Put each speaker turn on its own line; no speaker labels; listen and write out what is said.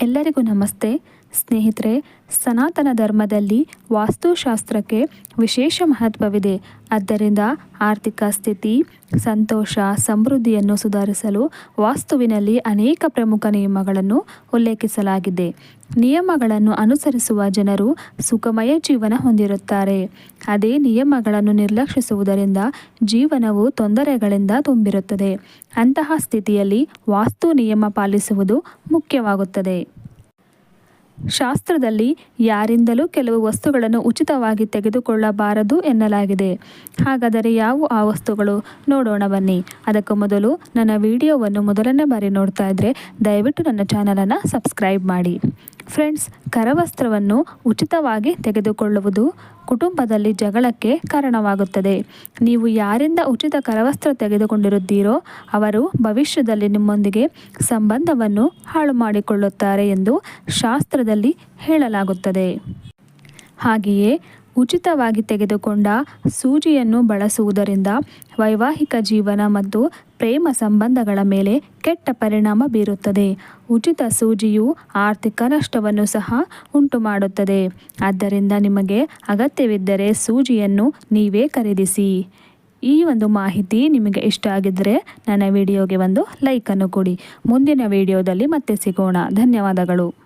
ಎಲ್ಲರಿಗೂ ನಮಸ್ತೆ. ಸ್ನೇಹಿತರೆ, ಸನಾತನ ಧರ್ಮದಲ್ಲಿ ವಾಸ್ತುಶಾಸ್ತ್ರಕ್ಕೆ ವಿಶೇಷ ಮಹತ್ವವಿದೆ. ಆದ್ದರಿಂದ ಆರ್ಥಿಕ ಸ್ಥಿತಿ, ಸಂತೋಷ, ಸಮೃದ್ಧಿಯನ್ನು ಸುಧಾರಿಸಲು ವಾಸ್ತುವಿನಲ್ಲಿ ಅನೇಕ ಪ್ರಮುಖ ನಿಯಮಗಳನ್ನು ಉಲ್ಲೇಖಿಸಲಾಗಿದೆ. ನಿಯಮಗಳನ್ನು ಅನುಸರಿಸುವ ಜನರು ಸುಖಮಯ ಜೀವನ ಹೊಂದಿರುತ್ತಾರೆ. ಅದೇ ನಿಯಮಗಳನ್ನು ನಿರ್ಲಕ್ಷಿಸುವುದರಿಂದ ಜೀವನವು ತೊಂದರೆಗಳಿಂದ ತುಂಬಿರುತ್ತದೆ. ಅಂತಹ ಸ್ಥಿತಿಯಲ್ಲಿ ವಾಸ್ತು ನಿಯಮ ಪಾಲಿಸುವುದು ಮುಖ್ಯವಾಗುತ್ತದೆ. ಶಾಸ್ತ್ರದಲ್ಲಿ ಯಾರಿಂದಲೂ ಕೆಲವು ವಸ್ತುಗಳನ್ನು ಉಚಿತವಾಗಿ ತೆಗೆದುಕೊಳ್ಳಬಾರದು ಎನ್ನಲಾಗಿದೆ. ಹಾಗಾದರೆ ಯಾವ ಆ ವಸ್ತುಗಳು? ನೋಡೋಣ ಬನ್ನಿ. ಅದಕ್ಕೂ ಮೊದಲು ನನ್ನ ವಿಡಿಯೋವನ್ನು ಮೊದಲನೇ ಬಾರಿ ನೋಡ್ತಾ ಇದ್ದರೆ ದಯವಿಟ್ಟು ನನ್ನ ಚಾನಲನ್ನು ಸಬ್ಸ್ಕ್ರೈಬ್ ಮಾಡಿ. ಫ್ರೆಂಡ್ಸ್, ಕರವಸ್ತ್ರವನ್ನು ಉಚಿತವಾಗಿ ತೆಗೆದುಕೊಳ್ಳುವುದು ಕುಟುಂಬದಲ್ಲಿ ಜಗಳಕ್ಕೆ ಕಾರಣವಾಗುತ್ತದೆ. ನೀವು ಯಾರಿಂದ ಉಚಿತ ಕರವಸ್ತ್ರ ತೆಗೆದುಕೊಂಡಿರುತ್ತೀರೋ, ಅವರು ಭವಿಷ್ಯದಲ್ಲಿ ನಿಮ್ಮೊಂದಿಗೆ ಸಂಬಂಧವನ್ನು ಹಾಳು ಮಾಡಿಕೊಳ್ಳುತ್ತಾರೆ ಎಂದು ಶಾಸ್ತ್ರದಲ್ಲಿ ಹೇಳಲಾಗುತ್ತದೆ. ಹಾಗೆಯೇ ಉಚಿತವಾಗಿ ತೆಗೆದುಕೊಂಡ ಸೂಜಿಯನ್ನು ಬಳಸುವುದರಿಂದ ವೈವಾಹಿಕ ಜೀವನ ಮತ್ತು ಪ್ರೇಮ ಸಂಬಂಧಗಳ ಮೇಲೆ ಕೆಟ್ಟ ಪರಿಣಾಮ ಬೀರುತ್ತದೆ. ಉಚಿತ ಸೂಜಿಯು ಆರ್ಥಿಕ ನಷ್ಟವನ್ನು ಸಹ ಉಂಟು ಮಾಡುತ್ತದೆ ಆದ್ದರಿಂದ ನಿಮಗೆ ಅಗತ್ಯವಿದ್ದರೆ ಸೂಜಿಯನ್ನು ನೀವೇ ಖರೀದಿಸಿ. ಈ ಒಂದು ಮಾಹಿತಿ ನಿಮಗೆ ಇಷ್ಟ ಆಗಿದ್ದರೆ ನನ್ನ ವಿಡಿಯೋಗೆ ಒಂದು ಲೈಕನ್ನು ಕೊಡಿ. ಮುಂದಿನ ವಿಡಿಯೋದಲ್ಲಿ ಮತ್ತೆ ಸಿಗೋಣ. ಧನ್ಯವಾದಗಳು.